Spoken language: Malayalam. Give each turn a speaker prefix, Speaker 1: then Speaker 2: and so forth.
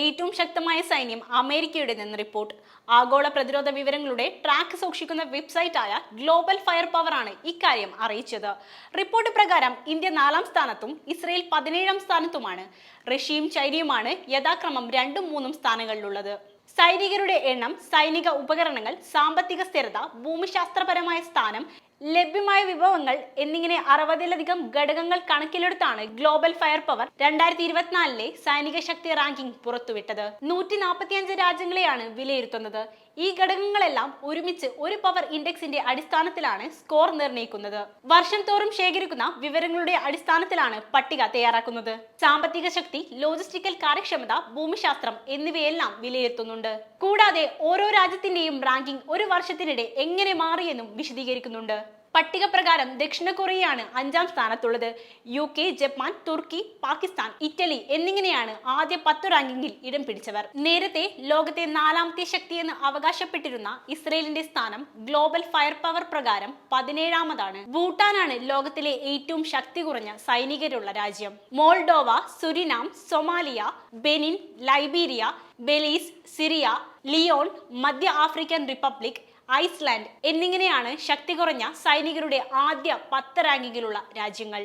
Speaker 1: ഏറ്റവും ശക്തമായ സൈന്യം അമേരിക്കയുടെ നിന്ന് റിപ്പോർട്ട്. ആഗോള പ്രതിരോധ വിവരങ്ങളുടെ ട്രാക്ക് സൂക്ഷിക്കുന്ന വെബ്സൈറ്റായ ഗ്ലോബൽ ഫയർ പവർ ആണ് ഇക്കാര്യം അറിയിച്ചത്. റിപ്പോർട്ട് പ്രകാരം ഇന്ത്യ നാലാം സ്ഥാനത്തും ഇസ്രയേൽ പതിനേഴാം സ്ഥാനത്തുമാണ്. റഷ്യയും ചൈനയുമാണ് യഥാക്രമം രണ്ടും മൂന്നും സ്ഥാനങ്ങളിലുള്ളത്. സൈനികരുടെ എണ്ണം സൈനിക ഉപകരണങ്ങൾ സാമ്പത്തിക സ്ഥിരത ഭൂമിശാസ്ത്രപരമായ സ്ഥാനം ലഭ്യമായ വിഭവങ്ങൾ എന്നിങ്ങനെ അറുപതിലധികം ഘടകങ്ങൾ കണക്കിലെടുത്താണ് ഗ്ലോബൽ ഫയർ പവർ രണ്ടായിരത്തി ഇരുപത്തിനാലിലെ സൈനിക ശക്തി റാങ്കിംഗ് പുറത്തുവിട്ടത്. നൂറ്റി നാൽപ്പത്തിയഞ്ച് രാജ്യങ്ങളെയാണ് വിലയിരുത്തുന്നത്. ഈ ഘടകങ്ങളെല്ലാം ഒരുമിച്ച് ഒരു പവർ ഇൻഡെക്സിന്റെ അടിസ്ഥാനത്തിലാണ് സ്കോർ നിർണയിക്കുന്നത്. വർഷം തോറും ശേഖരിക്കുന്ന വിവരങ്ങളുടെ അടിസ്ഥാനത്തിലാണ് പട്ടിക തയ്യാറാക്കുന്നത്. സാമ്പത്തിക ശക്തി ലോജിസ്റ്റിക്കൽ കാര്യക്ഷമത ഭൂമിശാസ്ത്രം എന്നിവയെല്ലാം വിലയിരുത്തുന്നുണ്ട്. കൂടാതെ ഓരോ രാജ്യത്തിന്റെയും റാങ്കിംഗ് ഒരു വർഷത്തിനിടെ എങ്ങനെ മാറിയെന്നും വിശദീകരിക്കുന്നുണ്ട്. പട്ടിക പ്രകാരം ദക്ഷിണ കൊറിയയാണ് അഞ്ചാം സ്ഥാനത്തുള്ളത്. U K Japan Turkey Pakistan Italy എന്നിങ്ങനെയാണ് ആദ്യ പത്ത് റാങ്കിങ്ങിൽ ഇടം പിടിച്ചവർ. നേരത്തെ ലോകത്തെ നാലാമത്തെ ശക്തിയെന്ന് അവകാശപ്പെട്ടിരുന്ന ഇസ്രയേലിന്റെ സ്ഥാനം ഗ്ലോബൽ ഫയർ പവർ പ്രകാരം പതിനേഴാമതാണ്. ഭൂട്ടാനാണ് ലോകത്തിലെ ഏറ്റവും ശക്തി കുറഞ്ഞ സൈനികരുള്ള രാജ്യം. Moldova Suriname Somalia Benin Liberia Belize Sierra Leone മധ്യ ആഫ്രിക്കൻ റിപ്പബ്ലിക് ഐസ്ലാൻഡ് എന്നിങ്ങനെയാണ് ശക്തി കുറഞ്ഞ സൈനികരുടെ ആദ്യ പത്ത് റാങ്കിങ്ങിലുള്ള രാജ്യങ്ങൾ.